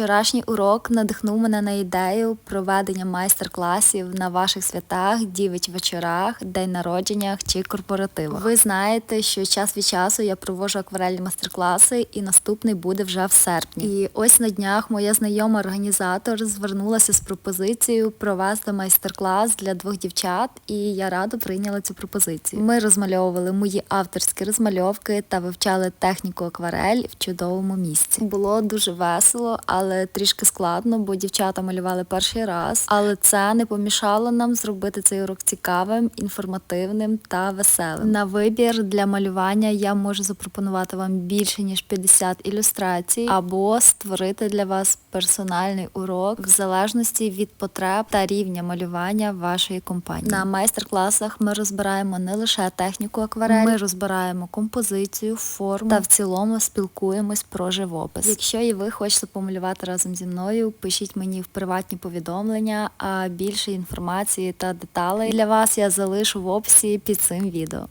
Вчорашній урок надихнув мене на ідею проведення майстер-класів на ваших святах, дівич вечорах, день народженнях чи корпоративах. Ви знаєте, що час від часу я проводжу акварельні майстер-класи, і наступний буде вже в серпні. І ось на днях моя знайома організатор звернулася з пропозицією провести майстер-клас для двох дівчат, і я радо прийняла цю пропозицію. Ми розмальовували мої авторські розмальовки та вивчали техніку акварель в чудовому місці. Було дуже весело, але трішки складно, бо дівчата малювали перший раз. Але це не помішало нам зробити цей урок цікавим, інформативним та веселим. На вибір для малювання я можу запропонувати вам більше ніж 50 ілюстрацій, або створити для вас персональний урок в залежності від потреб та рівня малювання вашої компанії. На майстер-класах ми розбираємо не лише техніку акварель, ми розбираємо композицію, форму та в цілому спілкуємось про живопис. Якщо і ви хочете помалювати разом зі мною, пишіть мені в приватні повідомлення, а більше інформації та деталей для вас я залишу в описі під цим відео.